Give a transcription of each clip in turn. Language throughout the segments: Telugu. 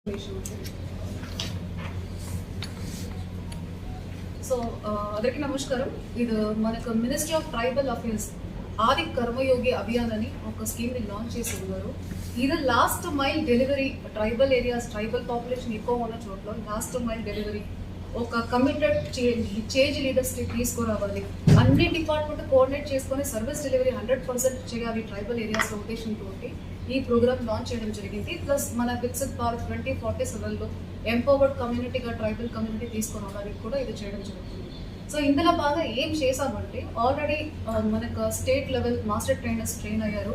సో uh, అందరికీ నమస్కారం. ఇది మనకు మినిస్ట్రీ ఆఫ్ ట్రైబల్ అఫేర్స్ ఆది కర్మయోగి అభియాన్ అని ఒక స్కీమ్ని లాంచ్ చేసి ఉన్నారు ఇది last mile delivery tribal areas tribal population ఎక్కువ ఉన్న చోట్ల లాస్ట్ మైల్ డెలివరీ ఒక కమిటెడ్ చేంజ్ లీడర్స్ తీసుకురావాలి. అన్ని డిపార్ట్మెంట్ కోఆర్డినేట్ చేసుకొని సర్వీస్ డెలివరీ హండ్రెడ్ పర్సెంట్ చేయాలి ట్రైబల్ ఏరియాస్లో ఉద్దేశం తోటి. ఈ ప్రోగ్రామ్ లాంచ్ చేయడం జరిగింది. ప్లస్ మన విక్సిత్ భారత్ ట్వంటీ ఫార్టీ సెవెన్లో ఎంపవర్డ్ కమ్యూనిటీగా ట్రైబల్ కమ్యూనిటీ తీసుకురావడానికి కూడా ఇది చేయడం జరుగుతుంది. సో ఇందులో బాగా ఏం చేసామంటే ఆల్రెడీ మనకు state level master trainers train అయ్యారు.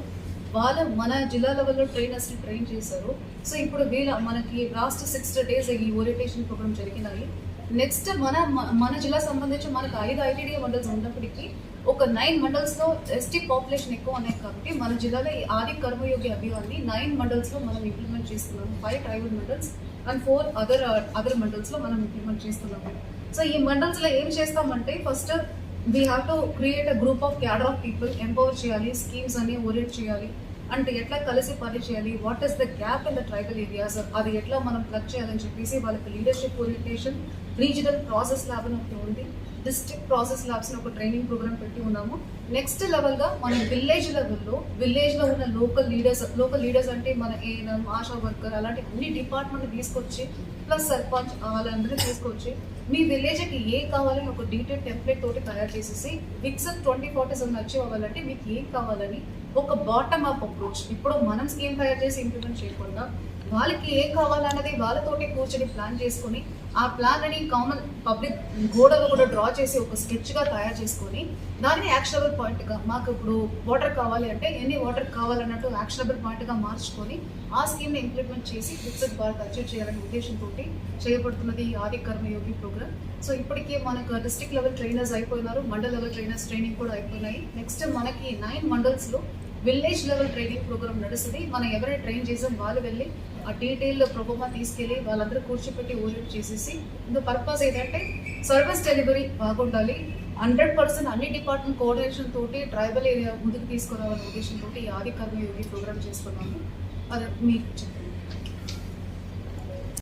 వాళ్ళ మన జిల్లా లెవెల్లో ట్రైనర్స్ని ట్రైన్ చేశారు. సో ఇప్పుడు వీళ్ళ మనకి లాస్ట్ సిక్స్ డేస్ ఈ ఓరియంటేషన్ ప్రోగ్రామ్ జరిగినాయి. నెక్స్ట్ మన మన జిల్లా సంబంధించి మనకు ఐదు ఐటీడీఏ మండల్స్ ఉన్నప్పటికీ ఒక నైన్ మండల్స్లో ఎస్టీ పాపులేషన్ ఎక్కువ ఉన్నాయి కాబట్టి మన జిల్లాలో ఈ ఆది కర్మయోగి అభియాన్ని నైన్ మండల్స్లో మనం ఇంప్లిమెంట్ చేస్తున్నాము. Five tribal mandals and four other other మండల్స్లో మనం ఇంప్లిమెంట్ చేస్తున్నాము. సో ఈ మండల్స్లో ఏం చేస్తామంటే first we have to create a group of cadre of people empower చేయాలి స్కీమ్స్ అన్ని ఓరియంట్ చేయాలి. అంటే ఎట్లా కలిసి పని చేయాలి? What is the gap in the tribal areas అది ఎట్లా మనం ప్లగ్ చేయాలని చెప్పేసి వాళ్ళకి leadership orientation regional process lab అని ఒకటి ఉంది. డిస్ట్రిక్ట్ ప్రాసెస్ ల్యాబ్స్ ఒక ట్రైనింగ్ ప్రోగ్రామ్ పెట్టి ఉన్నాము. నెక్స్ట్ లెవెల్గా మన విలేజ్ లెవెల్లో విలేజ్లో ఉన్న లోకల్ లీడర్స్ లోకల్ లీడర్స్ అంటే మన ఏఎన్ఎం ఆశా వర్కర్ అలాంటి అన్ని డిపార్ట్మెంట్ తీసుకొచ్చి ప్లస్ సర్పంచ్ వాళ్ళందరూ తీసుకొచ్చి మీ విలేజ్కి ఏ కావాలని ఒక డీటెయిల్ టెంప్లెట్ తోటి తయారు చేసేసి విక్సన్ ట్వంటీ ఫార్టీ సెవెన్ అచీవ్ అవ్వాలంటే మీకు ఏం కావాలని ఒక బాటమ్ అప్ అప్రోచ్ ఇప్పుడు మనం స్కీమ్ తయారు చేసి ఇంప్లిమెంట్ చేయకుండా వాళ్ళకి ఏం కావాలన్నది వాళ్ళతోటి కూర్చొని ప్లాన్ చేసుకొని ఆ ప్లాన్ అని కామన్ పబ్లిక్ గోడలు కూడా డ్రా చేసి ఒక స్కెచ్గా తయారు చేసుకొని దాన్ని యాక్షనబుల్ పాయింట్గా మాకు ఇప్పుడు వాటర్ కావాలి అంటే ఎన్ని వాటర్ కావాలన్నట్టు యాక్షనబుల్ పాయింట్గా మార్చుకొని ఆ స్కీమ్ని ఇంప్లిమెంట్ చేసి ఫిక్స్డ్ భారత్ అచీవ్ చేయాలనే ఉద్దేశంతో చేయబడుతున్నది ఆది కర్మయోగి ప్రోగ్రామ్ సో ఇప్పటికే మనకు డిస్ట్రిక్ట్ లెవెల్ ట్రైనర్స్ అయిపోయినారు మండల్ లెవెల్ ట్రైనర్స్ ట్రైనింగ్ కూడా అయిపోయినాయి. నెక్స్ట్ మనకి నైన్ మండల్స్లో విలేజ్ లెవెల్ ట్రైనింగ్ ప్రోగ్రామ్ నడుస్తుంది. మనం ఎవరైనా ట్రైన్ చేసాం వాళ్ళు వెళ్ళి ఆ డీటెయిల్ ప్రోగ్రామా తీసుకెళ్ళి వాళ్ళందరూ కూర్చోపెట్టి ఓరియంట్ చేసేసి ఇందు పర్పస్ ఏంటంటే సర్వీస్ డెలివరీ బాగుండాలి. హండ్రెడ్ పర్సెంట్ అన్ని డిపార్ట్మెంట్ కోఆర్డినేషన్ తోటి ట్రైబల్ ఏరియా ముందుకు తీసుకురావాలనే ఉద్దేశంతో ఈ ఆది కర్మయోగి ప్రోగ్రామ్ చేసుకున్నాము. అది మీకు చెప్పండి.